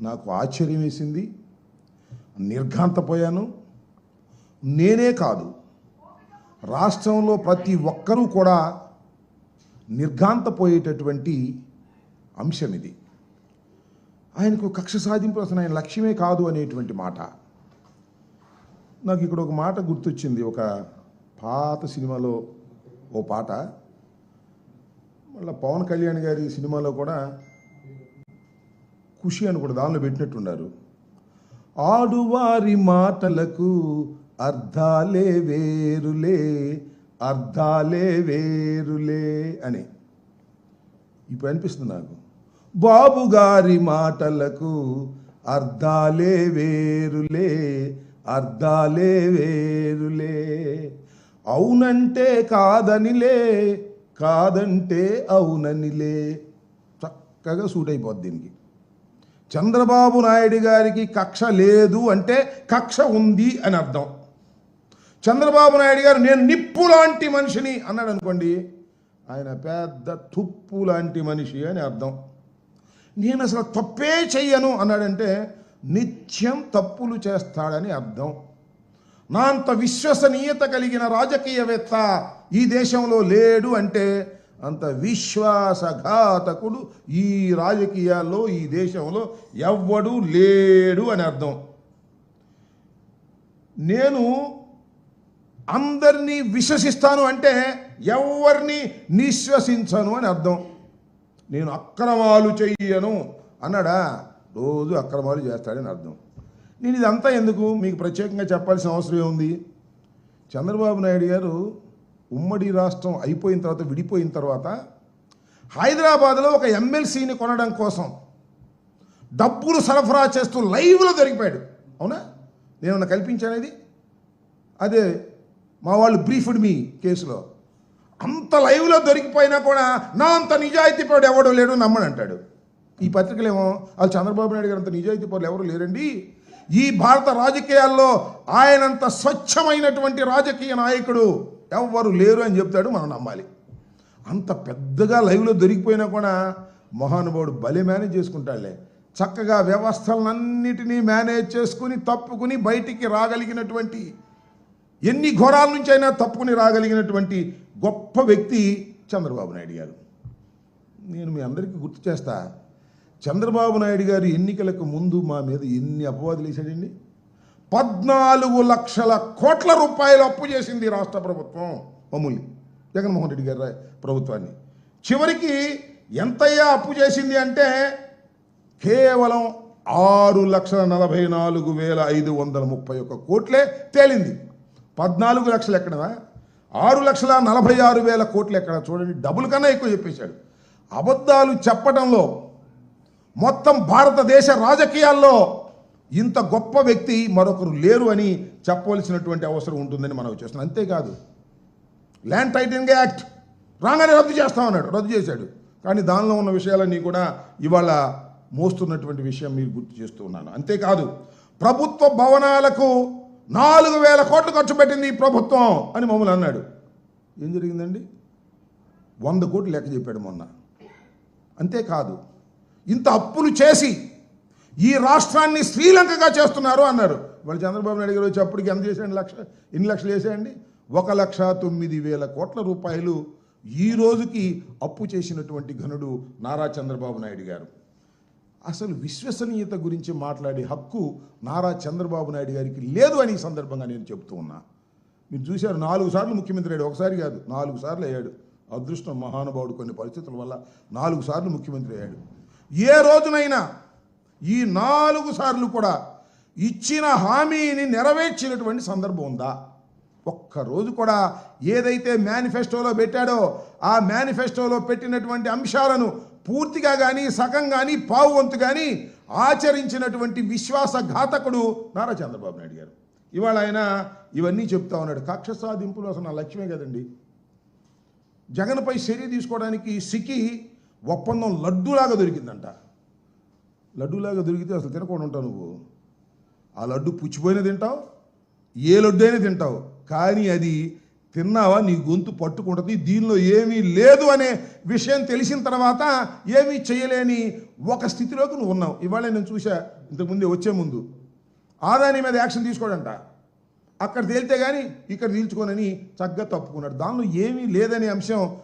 నాకు ఆశ్చర్యం వేసింది. నిర్ఘాంతపోయాను. నేనే కాదు. రాష్ట్రంలో ప్రతి ఒక్కరూ కూడా నిర్ఘాంతపోయేటటువంటి అంశం ఇది. ఆయనకు కక్ష సాధింపు అసలు ఆయన లక్ష్యమే కాదు అనేటువంటి మాట. నాకు ఇక్కడ ఒక మాట గుర్తొచ్చింది. ఒక పాత సినిమాలో ఓ పాట. మళ్ళీ పవన్ కళ్యాణ్ గారి సినిమాలో కూడా ఖుషి అని కూడా దానిలో పెట్టినట్టున్నారు. ఆడువారి మాటలకు అర్థాలే వేరులే అర్థాలే వేరులే అని. ఇప్పుడు అనిపిస్తుంది నాకు. బాబు గారి మాటలకు అర్థాలే వేరులే అర్థాలే వేరులే. అవునంటే కాదనిలే కాదంటే అవుననిలే. చక్కగా సూట్ అయిపోద్ది దీనికి. చంద్రబాబు నాయుడు గారికి కక్ష లేదు అంటే కక్ష ఉంది అని అర్థం. చంద్రబాబు నాయుడు గారు నేను నిప్పు లాంటి మనిషిని అన్నాడు అనుకోండి ఆయన పెద్ద తుప్పు లాంటి మనిషి అని అర్థం. నేను అసలు తప్పే చెయ్యను అన్నాడంటే నిత్యం తప్పులు చేస్తాడని అర్థం. నా అంత విశ్వసనీయత కలిగిన రాజకీయవేత్త ఈ దేశంలో లేడు అంటే అంత విశ్వాసఘాతకుడు ఈ రాజకీయాల్లో ఈ దేశంలో ఎవ్వడు లేడు అని అర్థం. నేను అందరినీ విశ్వసిస్తాను అంటే ఎవరిని నిశ్వసించను అని అర్థం. నేను అక్రమాలు చెయ్యను అన్నాడా? రోజు అక్రమాలు చేస్తాడని అర్థం. నేను ఇదంతా ఎందుకు? మీకు ప్రత్యేకంగా చెప్పాల్సిన అవసరం ఏముంది? చంద్రబాబు నాయుడు గారు ఉమ్మడి రాష్ట్రం అయిపోయిన తర్వాత విడిపోయిన తర్వాత హైదరాబాద్లో ఒక ఎమ్మెల్సీని కొనడం కోసం డబ్బులు సరఫరా చేస్తూ లైవ్లో దొరికిపోయాడు అవునా? నేను కల్పించానేది అదే మా వాళ్ళు బ్రీఫ్డ్ మీ కేసులో. అంత లైవ్లో దొరికిపోయినా కూడా నా అంత నిజాయితీ పరుడు ఎవడో లేడు నమ్మని అంటాడు. ఈ పత్రికలేమో వాళ్ళు చంద్రబాబు నాయుడు గారు అంత నిజాయితీ పరులు ఎవరు లేరండి? ఈ భారత రాజకీయాల్లో ఆయనంత స్వచ్ఛమైనటువంటి రాజకీయ నాయకుడు ఎవ్వరు లేరు అని చెప్తాడు మనం నమ్మాలి. అంత పెద్దగా లైవ్లో దొరికిపోయినా కూడా మహానుభావుడు భలే మేనేజ్ చేసుకుంటాడులే. చక్కగా వ్యవస్థలన్నిటినీ మేనేజ్ చేసుకుని తప్పుకుని బయటికి రాగలిగినటువంటి ఎన్ని ఘోరాల నుంచి అయినా తప్పుకుని రాగలిగినటువంటి గొప్ప వ్యక్తి చంద్రబాబు నాయుడు గారు. నేను మీ అందరికీ గుర్తు చేస్తా చంద్రబాబు నాయుడు గారు ఎన్నికలకు ముందు మా మీద ఎన్ని అపవాదులు వేశాడండి? పద్నాలుగు లక్షల కోట్ల రూపాయలు అప్పు చేసింది రాష్ట్ర ప్రభుత్వం. మమ్మల్ని జగన్మోహన్ రెడ్డి గారి ప్రభుత్వాన్ని. చివరికి ఎంతయ్యా అప్పు చేసింది అంటే కేవలం ఆరు లక్షల నలభై నాలుగు వేల ఐదు వందల ముప్పై ఒక్క కోట్లే తేలింది. పద్నాలుగు లక్షలు ఎక్కడదా? ఆరు లక్షల నలభై ఆరు వేల కోట్లు ఎక్కడ? చూడండి డబుల్ కన్నా ఎక్కువ చెప్పేశాడు. అబద్ధాలు చెప్పడంలో మొత్తం భారతదేశ రాజకీయాల్లో ఇంత గొప్ప వ్యక్తి మరొకరు లేరు అని చెప్పవలసినటువంటి అవసరం ఉంటుందని మనం చేస్తున్నాం. అంతేకాదు ల్యాండ్ టైటిలింగ్ యాక్ట్ రాగానే రద్దు చేస్తామన్నాడు రద్దు చేశాడు. కానీ దానిలో ఉన్న విషయాలన్నీ కూడా ఇవాళ మోస్తున్నటువంటి విషయం మీరు గుర్తు చేస్తూ ఉన్నాను. అంతేకాదు ప్రభుత్వ భవనాలకు నాలుగు వేల కోట్లు ఖర్చు పెట్టింది ఈ ప్రభుత్వం అని మమ్మల్ని అన్నాడు. ఏం జరిగిందండి? వంద కోట్లు లెక్క చెప్పాడు మొన్న. అంతేకాదు ఇంత అప్పులు చేసి ఈ రాష్ట్రాన్ని శ్రీలంకగా చేస్తున్నారు అన్నారు. వాళ్ళు చంద్రబాబు నాయుడు గారు వచ్చేప్పటికి ఎంత చేసేయండి లక్ష ఎన్ని లక్షలు వేసేయండి ఒక లక్ష తొమ్మిది వేల కోట్ల రూపాయలు ఈ రోజుకి అప్పు చేసినటువంటి ఘనుడు నారా చంద్రబాబు నాయుడు గారు. అసలు విశ్వసనీయత గురించి మాట్లాడే హక్కు నారా చంద్రబాబు నాయుడు గారికి లేదు అని ఈ సందర్భంగా నేను చెప్తూ ఉన్నా. మీరు చూశారు నాలుగు సార్లు ముఖ్యమంత్రి అయ్యాడు. ఒకసారి కాదు నాలుగు సార్లు అయ్యాడు. అదృష్టం మహానుభావుడు కొన్ని పరిస్థితుల వల్ల నాలుగు సార్లు ముఖ్యమంత్రి అయ్యాడు. ఏ రోజునైనా ఈ నాలుగు సార్లు కూడా ఇచ్చిన హామీని నెరవేర్చినటువంటి సందర్భం ఉందా? ఒక్క రోజు కూడా ఏదైతే మేనిఫెస్టోలో పెట్టాడో ఆ మేనిఫెస్టోలో పెట్టినటువంటి అంశాలను పూర్తిగా కానీ సగం కానీ పావు వంతు కానీ ఆచరించినటువంటి విశ్వాసఘాతకుడు నారా చంద్రబాబు నాయుడు గారు. ఇవాళ ఆయన ఇవన్నీ చెప్తా ఉన్నాడు. కక్ష సాధింపులు అసలు నా లక్ష్యమే కదండి. జగన్పై చర్య తీసుకోవడానికి సిక్కి ఒప్పందం లడ్డూలాగా దొరికిందంట. లడ్డూలాగా దొరికితే అసలు తినకుండా ఉంటావు నువ్వు. ఆ లడ్డు పుచ్చిపోయిన తింటావు ఏ లడ్డు అయినా తింటావు. కానీ అది తిన్నావా నీ గొంతు పట్టుకుంటుంది దీనిలో ఏమీ లేదు అనే విషయం తెలిసిన తర్వాత ఏమీ చేయలేని ఒక స్థితిలోకి నువ్వు ఉన్నావు. ఇవాళ నేను చూసా ఇంతకుముందే వచ్చే ముందు. ఆదాని మీద యాక్షన్ తీసుకోడంట. అక్కడ తేలితే కానీ ఇక్కడ తీల్చుకోనని చక్కగా తప్పుకున్నాడు. దానిలో ఏమీ లేదనే అంశం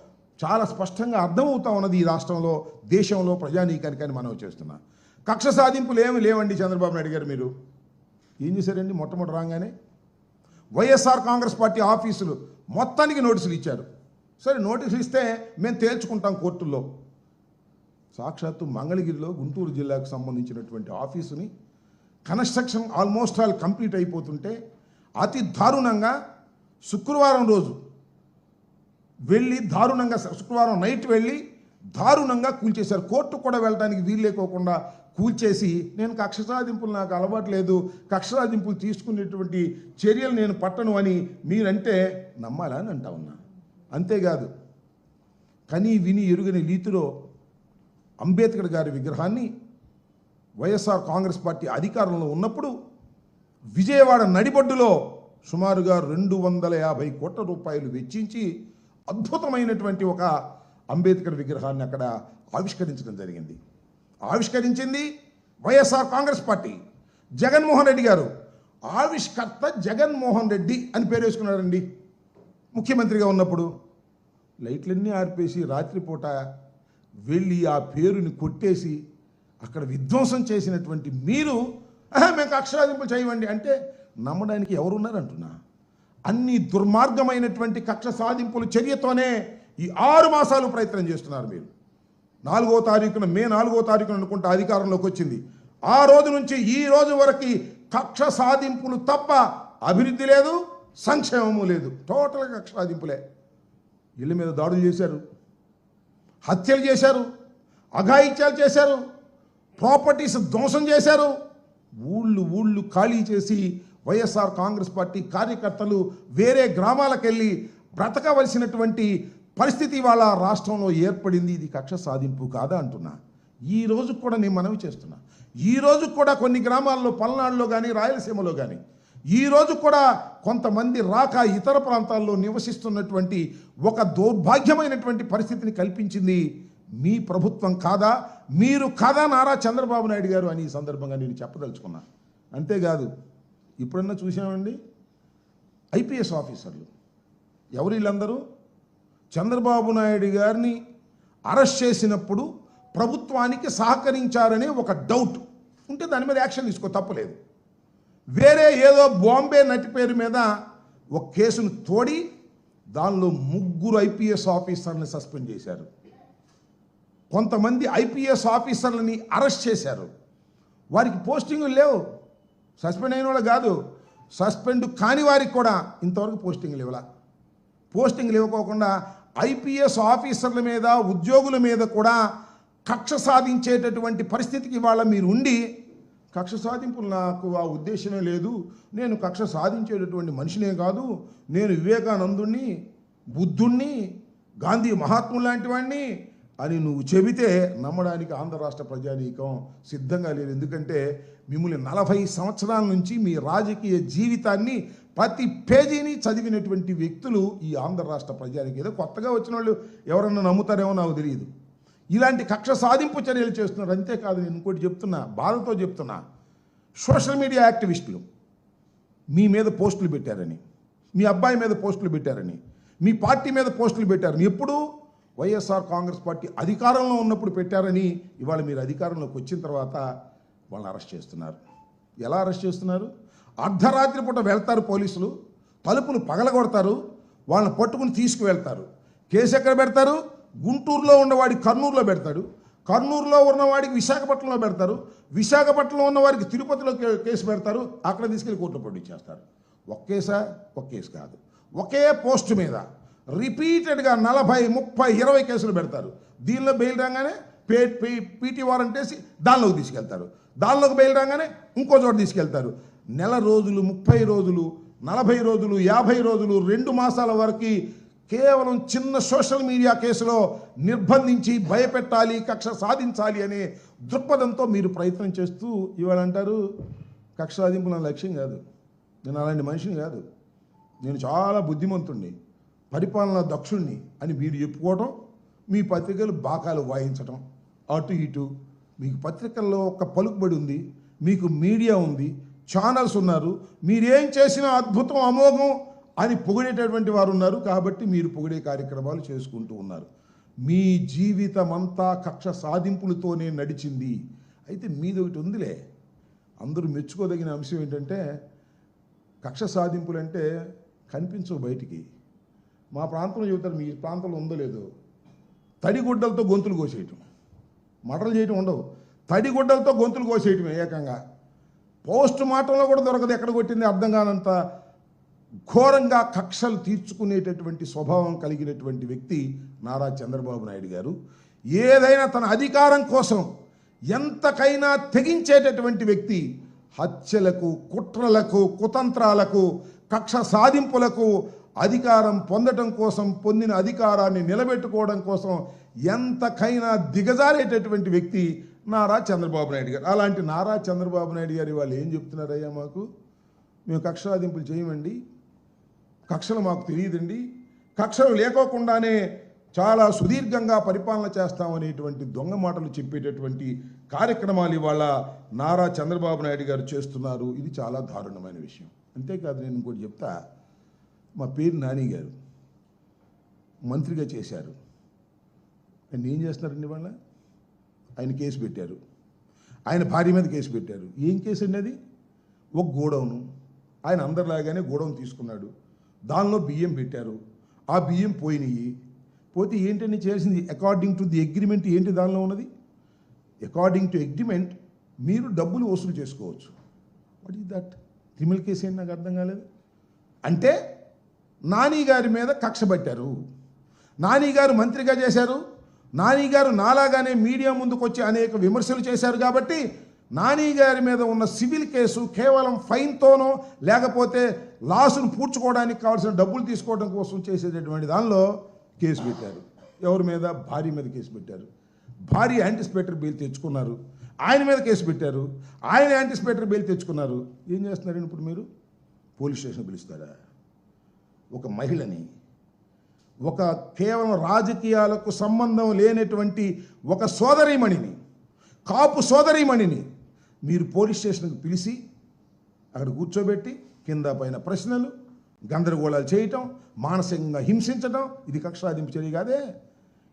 చాలా స్పష్టంగా అర్థమవుతా ఉన్నది ఈ రాష్ట్రంలో దేశంలో ప్రజానీకానికి అని మనం చేస్తున్నాం. కక్ష సాధింపులు ఏమి లేవండి చంద్రబాబు నాయుడు గారు మీరు. ఏం చేశారండి? మొట్టమొదటి రాగానే వైఎస్ఆర్ కాంగ్రెస్ పార్టీ ఆఫీసులు మొత్తానికి నోటీసులు ఇచ్చారు. సరే నోటీసులు ఇస్తే మేము తేల్చుకుంటాం కోర్టుల్లో. సాక్షాత్తు మంగళగిరిలో గుంటూరు జిల్లాకు సంబంధించినటువంటి ఆఫీసుని కన్స్ట్రక్షన్ ఆల్మోస్ట్ ఆల్ కంప్లీట్ అయిపోతుంటే అతి దారుణంగా శుక్రవారం రోజు వెళ్ళి దారుణంగా శుక్రవారం నైట్ వెళ్ళి దారుణంగా కూల్చేశారు. కోర్టు కూడా వెళ్ళడానికి వీలు లేకోకుండా కూల్చేసి నేను కక్ష సాధింపులు నాకు అలవాటు లేదు కక్ష సాధింపులు తీసుకునేటువంటి చర్యలు నేను పట్టను అని మీరంటే నమ్మాలా అని అంటా ఉన్నా. అంతేకాదు కని విని ఎరుగని రీతిలో అంబేద్కర్ గారి విగ్రహాన్ని వైఎస్ఆర్ కాంగ్రెస్ పార్టీ అధికారంలో ఉన్నప్పుడు విజయవాడ నడిబొడ్డులో సుమారుగా రెండు వందల యాభై కోట్ల రూపాయలు వెచ్చించి అద్భుతమైనటువంటి ఒక అంబేద్కర్ విగ్రహాన్ని అక్కడ ఆవిష్కరించడం జరిగింది. ఆవిష్కరించింది వైఎస్ఆర్ కాంగ్రెస్ పార్టీ. జగన్మోహన్ రెడ్డి గారు. ఆవిష్కర్త జగన్మోహన్ రెడ్డి అని పేరు వేసుకున్నారండి ముఖ్యమంత్రిగా ఉన్నప్పుడు. లైట్లన్నీ ఆర్పేసి రాత్రిపూట వెళ్ళి ఆ పేరుని కొట్టేసి అక్కడ విధ్వంసం చేసినటువంటి మీరు మేము కక్షాదింపులు చేయవండి అంటే నమ్మడానికి ఎవరున్నారంటున్నా. అన్ని దుర్మార్గమైనటువంటి కక్ష సాధింపుల చర్యతోనే ఈ ఆరు మాసాలు ప్రయత్నం చేస్తున్నారు మీరు. నాలుగో తారీఖున మే నాలుగో తారీఖున అనుకుంటే అధికారంలోకి వచ్చింది. ఆ రోజు నుంచి ఈ రోజు వరకు కక్ష సాధింపులు తప్ప అభివృద్ధి లేదు సంక్షేమము లేదు. టోటల్గా కక్ష సాధింపులే. ఇళ్ళ మీద దాడులు చేశారు హత్యలు చేశారు అఘాయిత్యాలు చేశారు ప్రాపర్టీస్ ధ్వంసం చేశారు. ఊళ్ళు ఊళ్ళు ఖాళీ చేసి వైఎస్ఆర్ కాంగ్రెస్ పార్టీ కార్యకర్తలు వేరే గ్రామాలకు వెళ్ళి బ్రతకవలసినటువంటి పరిస్థితి వాళ్ళ రాష్ట్రంలో ఏర్పడింది ఇది కక్ష సాధింపు కాదా అంటున్నా. ఈ రోజు కూడా నేను మనవి చేస్తున్నా. ఈ రోజు కూడా కొన్ని గ్రామాల్లో పల్నాడులో కానీ రాయలసీమలో కానీ ఈ రోజు కూడా కొంతమంది రాక ఇతర ప్రాంతాల్లో నివసిస్తున్నటువంటి ఒక దౌర్భాగ్యమైనటువంటి పరిస్థితిని కల్పించింది మీ ప్రభుత్వం కాదా? మీరు కాదా నారా చంద్రబాబు నాయుడు గారు అని ఈ సందర్భంగా నేను చెప్పదలుచుకున్నా. అంతేకాదు ఇప్పుడన్నా చూసామండి? ఐపీఎస్ ఆఫీసర్లు. ఎవరు వీళ్ళందరూ చంద్రబాబు నాయుడు గారిని అరెస్ట్ చేసినప్పుడు ప్రభుత్వానికి సహకరించారనే ఒక డౌట్. ఉంటే దాని మీద యాక్షన్ తీసుకో తప్పలేదు. వేరే ఏదో బాంబే నటి పేరు మీద ఒక కేసును తోడి దానిలో ముగ్గురు ఐపీఎస్ ఆఫీసర్ని సస్పెండ్ చేశారు. కొంతమంది ఐపీఎస్ ఆఫీసర్లని అరెస్ట్ చేశారు. వారికి పోస్టింగులు లేవు. సస్పెండ్ అయిన వాళ్ళు కాదు. సస్పెండ్ కాని వారికి కూడా ఇంతవరకు పోస్టింగ్లు ఇవ్వాల పోస్టింగ్లు ఇవ్వకోకుండా ఐపీఎస్ ఆఫీసర్ల మీద ఉద్యోగుల మీద కూడా కక్ష సాధించేటటువంటి పరిస్థితికి ఇవాళ మీరు ఉండి కక్ష సాధింపులు నాకు ఆ ఉద్దేశమే లేదు. నేను కక్ష సాధించేటటువంటి మనిషినే కాదు. నేను వివేకానందుణ్ణి బుద్ధుణ్ణి గాంధీ మహాత్ము లాంటి వాడిని అని నువ్వు చెబితే నమ్మడానికి ఆంధ్ర రాష్ట్ర ప్రజానీకం సిద్ధంగా లేదు. ఎందుకంటే మిమ్మల్ని నలభై సంవత్సరాల నుంచి మీ రాజకీయ జీవితాన్ని ప్రతి పేజీని చదివినటువంటి వ్యక్తులు ఈ ఆంధ్ర రాష్ట్ర ప్రజానికి ఏదో కొత్తగా వచ్చిన వాళ్ళు ఎవరన్నా నమ్ముతారేమో నాకు తెలియదు. ఇలాంటి కక్ష సాధింపు చర్యలు చేస్తున్నారు. అంతేకాదు నేను ఇంకోటి చెప్తున్నా బాధతో చెప్తున్నా. సోషల్ మీడియా యాక్టివిస్టులు మీ మీద పోస్టులు పెట్టారని మీ అబ్బాయి మీద పోస్టులు పెట్టారని మీ పార్టీ మీద పోస్టులు పెట్టారని ఎప్పుడు వైఎస్ఆర్ కాంగ్రెస్ పార్టీ అధికారంలో ఉన్నప్పుడు పెట్టారని ఇవాళ మీరు అధికారంలోకి వచ్చిన తర్వాత వాళ్ళని అరెస్ట్ చేస్తున్నారు. ఎలా అరెస్ట్ చేస్తున్నారు? అర్ధరాత్రి పూట వెళ్తారు పోలీసులు తలుపులు పగలగొడతారు వాళ్ళని పట్టుకుని తీసుకువెళ్తారు. కేసు ఎక్కడ పెడతారు? గుంటూరులో ఉన్నవాడి కర్నూలులో పెడతాడు. కర్నూలులో ఉన్నవాడికి విశాఖపట్నంలో పెడతారు. విశాఖపట్నంలో ఉన్నవాడికి తిరుపతిలో కేసు పెడతారు. అక్కడ తీసుకెళ్ళి కోర్టులో పట్టించేస్తారు ఒక కేసా ఒక కేసు కాదు. ఒకే పోస్ట్ మీద రిపీటెడ్గా నలభై ముప్పై ఇరవై కేసులు పెడతారు. దీనిలో బెయిల్ రాగానే పే పీటీ వారెంట్ వేసి దానిలోకి తీసుకెళ్తారు. దానిలోకి బెయిల్ రాగానే ఇంకో చోట తీసుకెళ్తారు. నెల రోజులు ముప్పై రోజులు నలభై రోజులు యాభై రోజులు రెండు మాసాల వరకు కేవలం చిన్న సోషల్ మీడియా కేసులో నిర్బంధించి భయపెట్టాలి కక్ష సాధించాలి అనే దృక్పథంతో మీరు ప్రయత్నం చేస్తూ ఇవాళ అంటారు కక్ష సాధింపు నా లక్ష్యం కాదు. నేను అలాంటి మనిషిని కాదు. నేను చాలా బుద్ధిమంతుణ్ణి పరిపాలన దక్షుణ్ణి అని మీరు చెప్పుకోవటం మీ పత్రికలు బాకాలు వాయించటం అటు ఇటు మీకు పత్రికల్లో ఒక పలుకుబడి ఉంది మీకు మీడియా ఉంది ఛానల్స్ ఉన్నారు. మీరేం చేసినా అద్భుతం అమోఘం అని పొగిడేటటువంటి వారు ఉన్నారు. కాబట్టి మీరు పొగిడే కార్యక్రమాలు చేసుకుంటూ ఉన్నారు. మీ జీవితం అంతా కక్ష సాధింపులతోనే నడిచింది. అయితే మీది ఒకటి ఉందిలే. అందరూ మెచ్చుకోదగిన అంశం ఏంటంటే కక్ష సాధింపులు అంటే కనిపించవు బయటికి. మా ప్రాంతంలో చెబుతారు మీ ప్రాంతంలో ఉందో లేదో. తడిగుడ్డలతో గొంతులు కోసేయటం. మటలు చేయటం ఉండవు. తడిగుడ్డలతో గొంతులు కోసేయటమే ఏకంగా. పోస్ట్ మార్టంలో కూడా దొరకదు ఎక్కడ కొట్టింది అర్థం కానంత ఘోరంగా కక్షలు తీర్చుకునేటటువంటి స్వభావం కలిగినటువంటి వ్యక్తి నారా చంద్రబాబు నాయుడు గారు. ఏదైనా తన అధికారం కోసం ఎంతకైనా తెగించేటటువంటి వ్యక్తి హత్యలకు కుట్రలకు కుతంత్రాలకు కక్ష సాధింపులకు అధికారం పొందటం కోసం పొందిన అధికారాన్ని నిలబెట్టుకోవడం కోసం ఎంతకైనా దిగజారేటటువంటి వ్యక్తి నారా చంద్రబాబు నాయుడు గారు. అలాంటి నారా చంద్రబాబు నాయుడు గారు వాళ్ళు ఏం చెప్తున్నారయ్యా మాకు? మేము కక్షలాదింపులు చేయమండి. కక్షలు మాకు తెలియదండి. కక్షలు లేకోకుండానే చాలా సుదీర్ఘంగా పరిపాలన చేస్తామనేటువంటి దొంగ మాటలు చెప్పేటటువంటి కార్యక్రమాలు ఇవాళ నారా చంద్రబాబు నాయుడు గారు చేస్తున్నారు. ఇది చాలా దారుణమైన విషయం. అంతేకాదు నేను ఇంకోటి చెప్తా. మా పేరు నాని గారు. మంత్రిగా చేశారు. నేను ఏం చేస్తున్నారండి వాళ్ళ ఆయన కేసు పెట్టారు. ఆయన భార్య మీద కేసు పెట్టారు. ఏం కేసు అండి అది? ఒక గోడౌను. ఆయన అందరిలాగానే గోడౌన్ తీసుకున్నాడు. దానిలో బియ్యం పెట్టారు. ఆ బియ్యం పోయినాయి. పోతే ఏంటని చేసింది అకార్డింగ్ టు ది అగ్రిమెంట్ ఏంటి దానిలో ఉన్నది? అకార్డింగ్ టు అగ్రిమెంట్ మీరు డబ్బులు వసూలు చేసుకోవచ్చు. What is that criminal case ఏంటి? నాకు అర్థం కాలేదు. అంటే నాని గారి మీద కక్ష పట్టారు. నాని గారు మంత్రిగా చేశారు. నాని గారు నాలాగానే మీడియా ముందుకు వచ్చి అనేక విమర్శలు చేశారు కాబట్టి నాని గారి మీద ఉన్న సివిల్ కేసు కేవలం ఫైన్తోనో లేకపోతే లాసును పూడ్చుకోవడానికి కావాల్సిన డబ్బులు తీసుకోవడం కోసం చేసేటటువంటి దానిలో కేసు పెట్టారు. ఎవరి మీద? భార్య మీద కేసు పెట్టారు. భార్య యాంటిసిపేటర్ బిల్ తెచ్చుకున్నారు. ఆయన మీద కేసు పెట్టారు. ఆయన యాంటిసిపేటర్ బిల్ తెచ్చుకున్నారు. ఏం చేస్తున్నారండి ఇప్పుడు మీరు? పోలీస్ స్టేషన్ పిలుస్తారా? ఒక మహిళని ఒక కేవలం రాజకీయాలకు సంబంధం లేనటువంటి ఒక సోదరీమణిని కాపు సోదరీమణిని మీరు పోలీస్ స్టేషన్కి పిలిచి అక్కడ కూర్చోబెట్టి కింద పైన ప్రశ్నలు గందరగోళాలు చేయటం మానసికంగా హింసించటం ఇది కక్షాదింపు చర్య కాదే.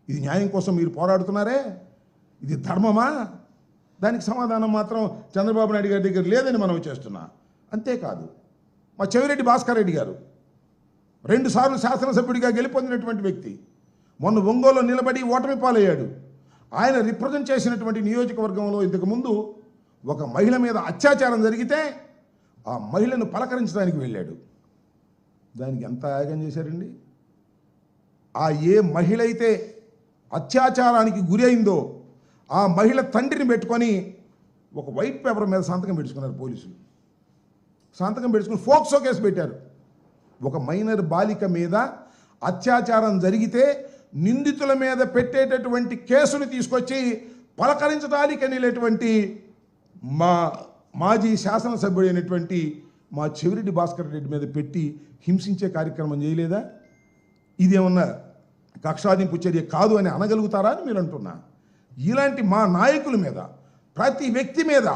ఇది న్యాయం కోసం మీరు పోరాడుతున్నారే. ఇది ధర్మమా? దానికి సమాధానం మాత్రం చంద్రబాబు నాయుడు గారి దగ్గర లేదని మనం చేస్తున్నా. అంతేకాదు మా చెవిరెడ్డి భాస్కర్ రెడ్డి గారు రెండుసార్లు శాసనసభ్యుడిగా గెలుపొందినటువంటి వ్యక్తి. మొన్న ఒంగోలు నిలబడి ఓటమి పాలయ్యాడు. ఆయన రిప్రజెంట్ చేసినటువంటి నియోజకవర్గంలో ఇంతకుముందు ఒక మహిళ మీద అత్యాచారం జరిగితే ఆ మహిళను పలకరించడానికి వెళ్ళాడు. దానికి ఎంత యాగం చేశారండి? ఆ ఏ మహిళ అయితే అత్యాచారానికి గురి అయిందో ఆ మహిళ తండ్రిని పెట్టుకొని ఒక వైట్ పేపర్ మీద సంతకం పెట్టుకున్నారు పోలీసులు. సంతకం పెట్టుకుని ఫోక్సో కేసు పెట్టారు. ఒక మైనర్ బాలిక మీద అత్యాచారం జరిగితే నిందితుల మీద పెట్టేటటువంటి కేసులు తీసుకొచ్చి పలకరించడానికి అనేటువంటి మా మాజీ శాసనసభ్యుడైనటువంటి మా చెవిరెడ్డి భాస్కర్ రెడ్డి మీద పెట్టి హింసించే కార్యక్రమం చేయలేదా? ఇదేమన్నా కక్షాదింపు చర్య కాదు అని అనగలుగుతారా అని మీరు అంటున్నా. ఇలాంటి మా నాయకుల మీద ప్రతి వ్యక్తి మీద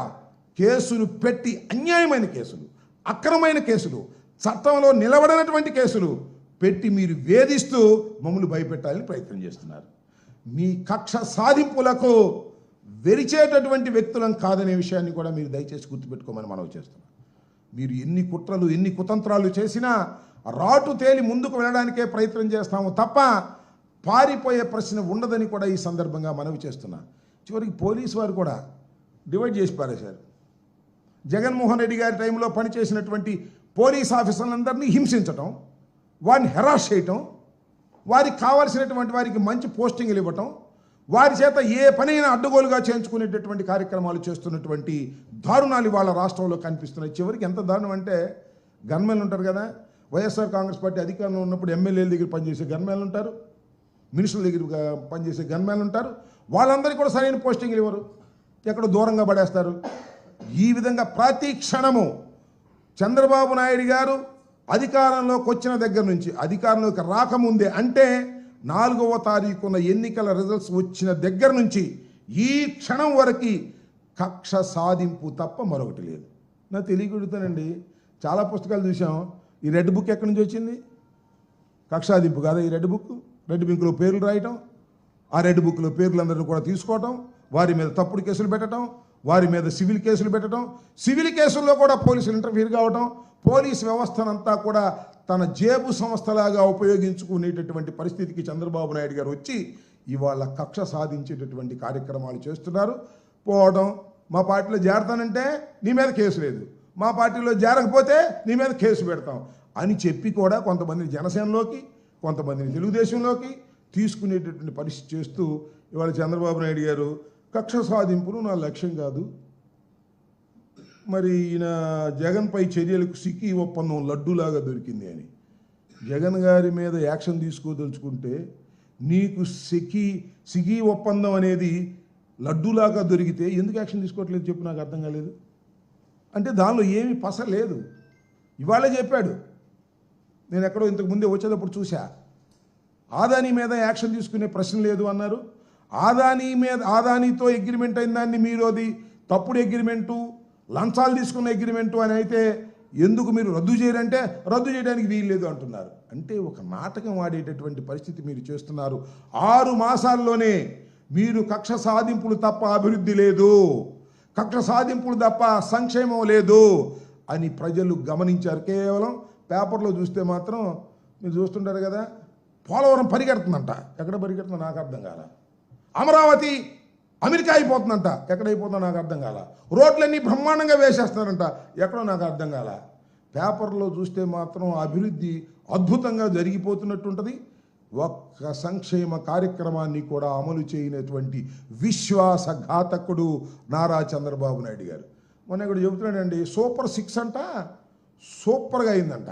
కేసులు పెట్టి అన్యాయమైన కేసులు అక్రమమైన కేసులు చట్టంలో నిలబడినటువంటి కేసులు పెట్టి మీరు వేధిస్తూ మమ్మల్ని భయపెట్టాలని ప్రయత్నం చేస్తున్నారు. మీ కక్ష సాధింపులకు వెరిచేటటువంటి వ్యక్తులం కాదనే విషయాన్ని కూడా మీరు దయచేసి గుర్తుపెట్టుకోమని మనవి చేస్తున్నాం. మీరు ఎన్ని కుట్రలు ఎన్ని కుతంత్రాలు చేసినా రాటు తేలి ముందుకు వెళ్ళడానికే ప్రయత్నం చేస్తాము తప్ప పారిపోయే ప్రశ్న ఉండదని కూడా ఈ సందర్భంగా మనవి చేస్తున్నా. చివరికి పోలీసు వారు కూడా డివైడ్ చేసి పారేశారు. జగన్మోహన్ రెడ్డి గారి టైంలో పనిచేసినటువంటి పోలీస్ ఆఫీసర్లందరినీ హింసించటం వారిని హెరాస్ చేయటం వారికి కావాల్సినటువంటి వారికి మంచి పోస్టింగ్లు ఇవ్వటం వారి చేత ఏ పనైనా అడ్డగోలుగా చేయించుకునేటటువంటి కార్యక్రమాలు చేస్తున్నటువంటి దారుణాలు వాళ్ళ రాష్ట్రంలో కనిపిస్తున్నాయి. చివరికి ఎంత దారుణం అంటే గన్మెన్లు ఉంటారు కదా వైఎస్ఆర్ కాంగ్రెస్ పార్టీ అధికారంలో ఉన్నప్పుడు ఎమ్మెల్యేల దగ్గర పనిచేసే గన్మెన్లు ఉంటారు మినిస్టర్ల దగ్గర పనిచేసే గన్మెన్లు ఉంటారు వాళ్ళందరికీ కూడా సరైన పోస్టింగ్లు ఇవ్వరు. ఎక్కడ దూరంగా పడేస్తారు. ఈ విధంగా ప్రతి క్షణము చంద్రబాబు నాయుడు గారు అధికారంలోకి వచ్చిన దగ్గర నుంచి అధికారంలోకి రాకముందే అంటే నాలుగవ తారీఖున ఎన్నికల రిజల్ట్స్ వచ్చిన దగ్గర నుంచి ఈ క్షణం వరకు కక్ష సాధింపు తప్ప మరొకటి లేదు. నా తెలియగలుగుతానండి చాలా పుస్తకాలు చూసాం ఈ రెడ్ బుక్ ఎక్కడి నుంచి వచ్చింది? కక్షాదింపు కాదా ఈ రెడ్ బుక్ రెడ్ బుక్లో పేర్లు రాయటం ఆ రెడ్ బుక్లో పేర్లందరినీ కూడా తీసుకోవటం వారి మీద తప్పుడు కేసులు పెట్టడం వారి మీద సివిల్ కేసులు పెట్టడం సివిల్ కేసుల్లో కూడా పోలీసులు ఇంటర్ఫీర్ కావటం పోలీస్ వ్యవస్థనంతా కూడా తన జేబు సంస్థలాగా ఉపయోగించుకునేటటువంటి పరిస్థితికి చంద్రబాబు నాయుడు గారు వచ్చి ఇవాళ కక్ష సాధించేటటువంటి కార్యక్రమాలు చేస్తున్నారు. పోవడం మా పార్టీలో చేరతానంటే నీ మీద కేసు లేదు. మా పార్టీలో చేరకపోతే నీ మీద కేసు పెడతాం అని చెప్పి కూడా కొంతమందిని జనసేనలోకి కొంతమందిని తెలుగుదేశంలోకి తీసుకునేటటువంటి పరిస్థితి చేస్తూ ఇవాళ చంద్రబాబు నాయుడు గారు కక్ష సాధింపును నా లక్ష్యం కాదు. మరి ఈయన జగన్పై చర్యలకు సిక్కి ఒప్పందం లడ్డూలాగా దొరికింది అని. జగన్ గారి మీద యాక్షన్ తీసుకోదలుచుకుంటే నీకు సికి సిగి ఒప్పందం అనేది లడ్డూలాగా దొరికితే ఎందుకు యాక్షన్ తీసుకోవట్లేదు చెప్పు నాకు అర్థం కాలేదు. అంటే దానిలో ఏమీ పస లేదు. ఇవాళే చెప్పాడు. నేను ఎక్కడో ఇంతకు ముందే వచ్చేటప్పుడు చూశా. ఆదాని మీద యాక్షన్ తీసుకునే ప్రశ్న లేదు అన్నారు. ఆదాని మీద ఆదానితో అగ్రిమెంట్ అయిన దాన్ని మీరు అది తప్పుడు అగ్రిమెంటు లంచాలు తీసుకున్న అగ్రిమెంటు అని అయితే ఎందుకు మీరు రద్దు చేయరంటే రద్దు చేయడానికి వీలు లేదు అంటున్నారు. అంటే ఒక నాటకం ఆడేటటువంటి పరిస్థితి మీరు చేస్తున్నారు. ఆరు మాసాల్లోనే మీరు కక్ష సాధింపులు తప్ప అభివృద్ధి లేదు. కక్ష సాధింపులు తప్ప సంక్షేమం లేదు అని ప్రజలు గమనించారు. కేవలం పేపర్లో చూస్తే మాత్రం మీరు చూస్తుంటారు కదా పోలవరం పరిగెడుతుందంట. ఎక్కడ పరిగెడుతుందో నాకు అర్థం కాలే. అమరావతి అమెరికా అయిపోతుందంట. ఎక్కడ అయిపోతుందో నాకు అర్థం కాల. రోడ్లన్నీ బ్రహ్మాండంగా వేసేస్తున్నారంట. ఎక్కడో నాకు అర్థం కాల. పేపర్లో చూస్తే మాత్రం అభివృద్ధి అద్భుతంగా జరిగిపోతున్నట్టుంటుంది. ఒక్క సంక్షేమ కార్యక్రమాన్ని కూడా అమలు చేయనటువంటి విశ్వాసఘాతకుడు నారా చంద్రబాబు నాయుడు గారు. మొన్న ఇక్కడ చెబుతున్నాడండి సూపర్ సిక్స్ అంట సూపర్గా అయిందంట.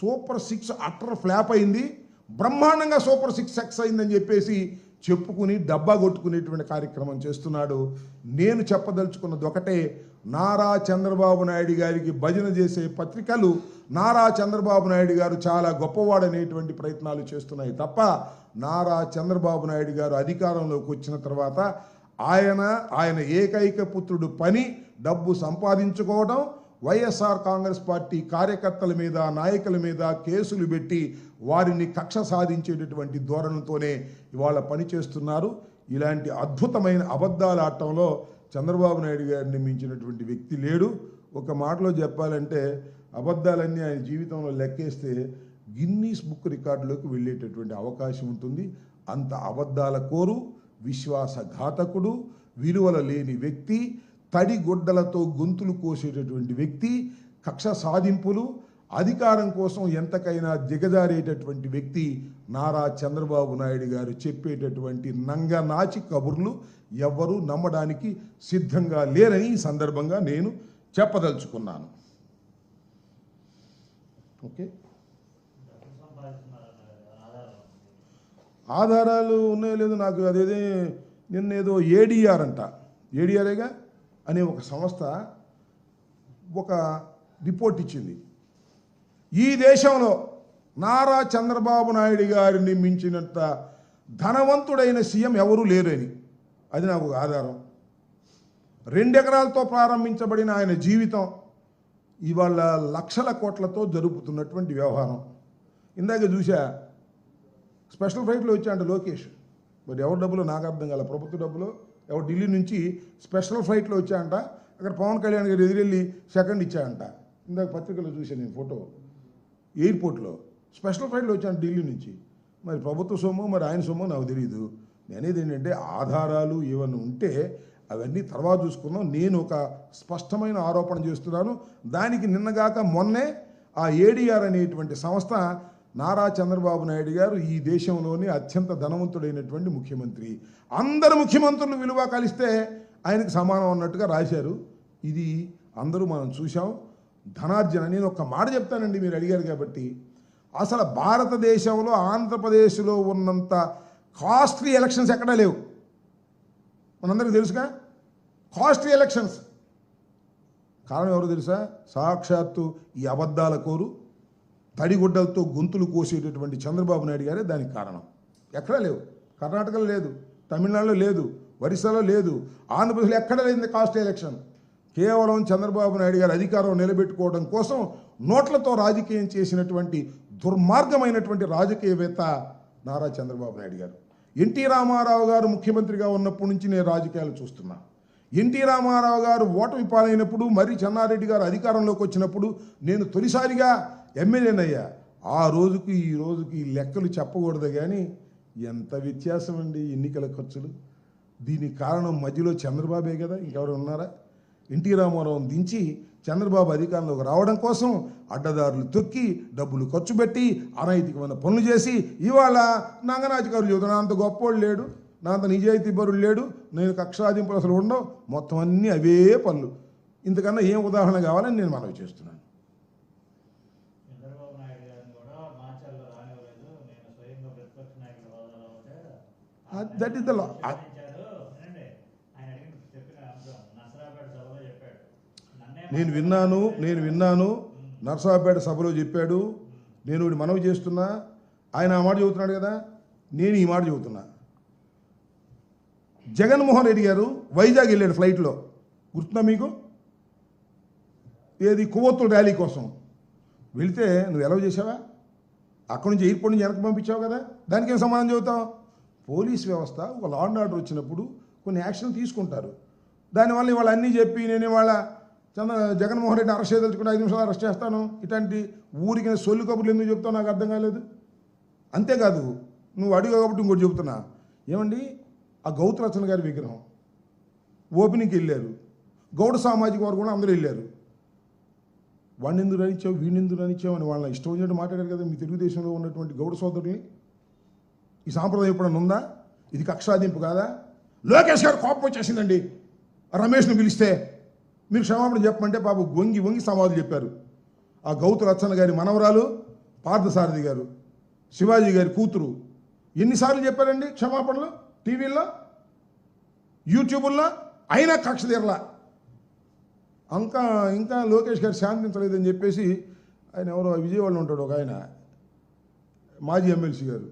సూపర్ సిక్స్ అట్టర్ ఫ్లాప్ అయింది. బ్రహ్మాండంగా సూపర్ సిక్స్ సక్స్ అయిందని చెప్పేసి చెప్పుకుని డబ్బా కొట్టుకునేటువంటి కార్యక్రమం చేస్తున్నాడు. నేను చెప్పదలుచుకున్నది ఒకటే నారా చంద్రబాబు నాయుడు గారికి భజన చేసే పత్రికలు నారా చంద్రబాబు నాయుడు గారు చాలా గొప్పవాడనేటువంటి ప్రయత్నాలు చేస్తున్నాయి తప్ప నారా చంద్రబాబు నాయుడు గారు అధికారంలోకి వచ్చిన తర్వాత ఆయన ఆయన ఏకైక పుత్రుడు పని డబ్బు సంపాదించుకోవడం వైఎస్ఆర్ కాంగ్రెస్ పార్టీ కార్యకర్తల మీద నాయకుల మీద కేసులు పెట్టి వారిని కక్ష సాధించేటటువంటి ధోరణితోనే ఇవాళ పనిచేస్తున్నారు. ఇలాంటి అద్భుతమైన అబద్ధాల ఆడటంలో చంద్రబాబు నాయుడు గారిని మించినటువంటి వ్యక్తి లేడు. ఒక మాటలో చెప్పాలంటే అబద్ధాలన్నీ ఆయన జీవితంలో లెక్కేస్తే గిన్నీస్ బుక్ రికార్డులోకి వెళ్ళేటటువంటి అవకాశం ఉంటుంది. అంత అబద్ధాల కోరు విశ్వాసఘాతకుడు విలువల లేని వ్యక్తి తడి గుడ్డలతో గొంతులు కోసేటటువంటి వ్యక్తి కక్ష సాధింపులు అధికారం కోసం ఎంతకైనా దిగజారేటటువంటి వ్యక్తి నారా చంద్రబాబు నాయుడు గారు చెప్పేటటువంటి నంగనాచి కబుర్లు ఎవ్వరూ నమ్మడానికి సిద్ధంగా లేరని ఈ సందర్భంగా నేను చెప్పదలుచుకున్నాను. ఓకే. ఆధారాలు ఉన్నాయో లేదో నాకు అదేదే నిన్న ఏదో ఏడిఆర్ అంట. ఏడిఆర్ఏగా అనే ఒక సంస్థ ఒక రిపోర్ట్ ఇచ్చింది. ఈ దేశంలో నారా చంద్రబాబు నాయుడు గారిని మించినంత ధనవంతుడైన సీఎం ఎవరూ లేరని అది నాకు ఆధారం. రెండెకరాలతో ప్రారంభించబడిన ఆయన జీవితం ఇవాళ లక్షల కోట్లతో జరుపుతున్నటువంటి వ్యవహారం. ఇందాక చూసా స్పెషల్ ఫ్లైట్లో వచ్చాయంట లోకేష్. మరి ఎవరి డబ్బులు? నాకు అర్థం కాల ప్రభుత్వ డబ్బులు ఎవరు ఢిల్లీ నుంచి స్పెషల్ ఫ్లైట్లో వచ్చాయంట అక్కడ పవన్ కళ్యాణ్ గారు ఎదురెళ్ళి సెకండ్ ఇచ్చాయంట ఇందాక పత్రికలో చూశాను నేను ఫోటో. ఎయిర్పోర్ట్లో స్పెషల్ ఫ్లైట్లో వచ్చాను ఢిల్లీ నుంచి. మరి ప్రభుత్వ సొమ్ము మరి ఆయన సొమ్ము నాకు తెలియదు నేనేది ఏంటంటే ఆధారాలు ఏమన్నా ఉంటే అవన్నీ తర్వాత చూసుకుందాం. నేను ఒక స్పష్టమైన ఆరోపణ చేస్తున్నాను. దానికి నిన్నగాక మొన్నే ఆ ఏడిఆర్ అనేటువంటి సంస్థ నారా చంద్రబాబు నాయుడు గారు ఈ దేశంలోని అత్యంత ధనవంతుడైనటువంటి ముఖ్యమంత్రి. అందరు ముఖ్యమంత్రులు విలువ కలిస్తే ఆయనకు సమానం అన్నట్టుగా రాశారు. ఇది అందరూ మనం చూసాం ధనార్జన నేను ఒక మాట చెప్తానండి మీరు అడిగారు కాబట్టి. అసలు భారతదేశంలో ఆంధ్రప్రదేశ్లో ఉన్నంత కాస్ట్లీ ఎలక్షన్స్ ఎక్కడా లేవు. మనందరికీ తెలుసుగా? Costly elections. కారణం ఎవరు తెలుసా? సాక్షాత్తు ఈ అబద్ధాల కోరు తడిగుడ్డలతో గొంతులు కోసేటటువంటి చంద్రబాబు నాయుడు గారే దానికి కారణం. ఎక్కడా లేవు. కర్ణాటకలో లేదు తమిళనాడులో లేదు ఒరిస్సాలో లేదు ఆంధ్రప్రదేశ్లో ఎక్కడ లేదు కాస్ట్ ఎలక్షన్. కేవలం చంద్రబాబు నాయుడు గారు అధికారం నిలబెట్టుకోవడం కోసం నోట్లతో రాజకీయం చేసినటువంటి దుర్మార్గమైనటువంటి రాజకీయవేత్త నారా చంద్రబాబు నాయుడు గారు. ఎన్టీ రామారావు గారు ముఖ్యమంత్రిగా ఉన్నప్పటి నుంచి నేను రాజకీయాలు చూస్తున్నా. ఎన్టీ రామారావు గారు ఓటమి పాలైనప్పుడు మరి చెన్నారెడ్డి గారు అధికారంలోకి వచ్చినప్పుడు నేను తొలిసారిగా ఎమ్మెల్యేనయ్యా. ఆ రోజుకి ఈ రోజుకి ఈ లెక్కలు చెప్పకూడదు కానీ ఎంత వ్యత్యాసం అండి ఎన్నికల ఖర్చులు. దీనికి కారణం మధ్యలో చంద్రబాబే కదా ఇంకెవరు ఉన్నారా? ఎన్టీ రామారావుని దించి చంద్రబాబు అధికారంలోకి రావడం కోసం అడ్డదారులు తొక్కి డబ్బులు ఖర్చు పెట్టి అనైతికమైన పనులు చేసి ఇవాళ నంగనాధికారులు చెబుతున్నా అంత గొప్పోడు లేడు. నా అంత నిజాయితీ బరుడు లేడు నేను కక్షాదింపులు అసలు ఉండవు మొత్తం అన్నీ అవే పనులు. ఇంతకన్నా ఏం ఉదాహరణ కావాలని నేను మనవి చేస్తున్నాను. కూడా మార్చాల్లో రానివ్వలేదు నేను విన్నాను నేను విన్నాను నర్సాపేట సభలో చెప్పాడు. నేను మనవి చేస్తున్నా ఆయన ఆ మాట చెబుతున్నాడు కదా నేను ఈ మాట చెబుతున్నా. జగన్మోహన్ రెడ్డి గారు వైజాగ్ వెళ్ళాడు ఫ్లైట్లో. గుర్తుందా మీకు? ఏది? కొవ్వొత్తుల ర్యాలీ కోసం. వెళితే నువ్వు ఎలా చేసావా? అక్కడి నుంచి ఎయిర్పోర్ట్ నుంచి వెనక్కి పంపించావు కదా? దానికి ఏం సమాధానం చెబుతావు? పోలీస్ వ్యవస్థ ఒక లా అండ్ ఆర్డర్ వచ్చినప్పుడు కొన్ని యాక్షన్ తీసుకుంటారు. దానివల్ల ఇవాళ అన్నీ చెప్పి నేను ఇవాళ చంద్ర జగన్మోహన్ రెడ్డి అరెస్ట్ చేయదలుచుకుంటే ఐదు నిమిషాలు అరెస్ట్ చేస్తాను. ఇట్లాంటి ఊరికి సొల్లు కబుర్లు ఎందుకు చెప్తావు? నాకు అర్థం కాలేదు. అంతేకాదు నువ్వు అడిగావు కాబట్టి ఇంకోటి చెబుతున్నా ఏమండి? ఆ గౌతరచన గారి విగ్రహం. ఓపెనింగ్కి వెళ్ళారు. గౌడ సామాజిక వారు కూడా అందరూ వెళ్ళారు. వాడిని ఎందుకు రానిచ్చావు? వీడిని ఎందుకు రానిచ్చావు? అని వాళ్ళ ఇష్టం వచ్చినట్టు మాట్లాడారు కదా మీ తెలుగుదేశంలో ఉన్నటువంటి గౌడ సోదరుని ఈ సాంప్రదాయం ఎప్పుడన్నా ఉందా? ఇది కక్షాదింపు కాదా? లోకేష్ గారు కోపం వచ్చేసిందండి. రమేష్ను పిలిస్తే మీరు క్షమాపణ చెప్పమంటే బాబు వంగి వంగి సమాధులు చెప్పారు. ఆ గౌత రచ్చన గారి మనవరాలు పార్థసారథి గారు శివాజీ గారి కూతురు ఎన్నిసార్లు చెప్పారండి క్షమాపణలు? టీవీల్లో యూట్యూబుల్లో అయినా కక్ష తీరలా ఇంకా ఇంకా లోకేష్ గారు శాంతించలేదని చెప్పేసి ఆయన ఎవరో విజయవాడలో ఉంటాడు ఒక ఆయన మాజీ ఎమ్మెల్సీ గారు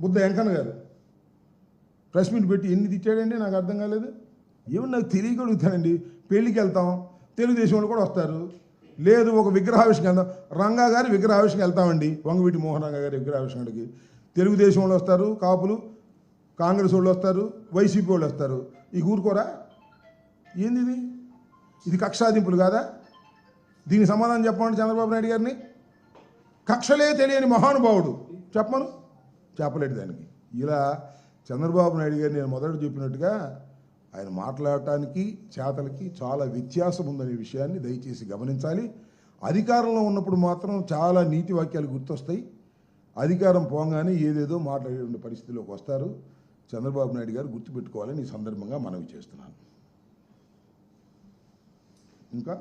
బుద్ధ వెంకన్న గారు. ప్రెస్ మీట్ పెట్టి ఎన్ని తిట్టాడండి? నాకు అర్థం కాలేదు. ఏమన్నా నాకు తెలియగలుగుతానండి. పెళ్ళికి వెళ్తాం తెలుగుదేశం వాళ్ళు కూడా వస్తారు. లేదు ఒక విగ్రహావిష్కరణ వెళ్దాం. రంగా గారి విగ్రహావిష్కరణ వెళ్తామండి. వంగవీటి మోహన్ రంగా గారి విగ్రహావిష్కరణకి తెలుగుదేశం వాళ్ళు వస్తారు కాపులు. కాంగ్రెస్ వాళ్ళు వస్తారు వైసీపీ వాళ్ళు వస్తారు. ఈ ఊరుకోరా? ఏంది ఇది ఇది కక్షాదింపులు కాదా? దీనికి సమాధానం చెప్పమండి చంద్రబాబు నాయుడు గారిని? కక్షలే తెలియని మహానుభావుడు. చెప్పమను? చెప్పలేడు దానికి. ఇలా చంద్రబాబు నాయుడు గారు నేను మొదట చెప్పినట్టుగా ఆయన మాట్లాడటానికి చేతలకి చాలా వ్యత్యాసం ఉందనే విషయాన్ని దయచేసి గమనించాలి. అధికారంలో ఉన్నప్పుడు మాత్రం చాలా నీతి వాక్యాలు గుర్తొస్తాయి. అధికారం పోగానే ఏదేదో మాట్లాడే పరిస్థితిలోకి వస్తారు. చంద్రబాబు నాయుడు గారు గుర్తుపెట్టుకోవాలని ఈ సందర్భంగా మనవి చేస్తున్నాను. ఇంకా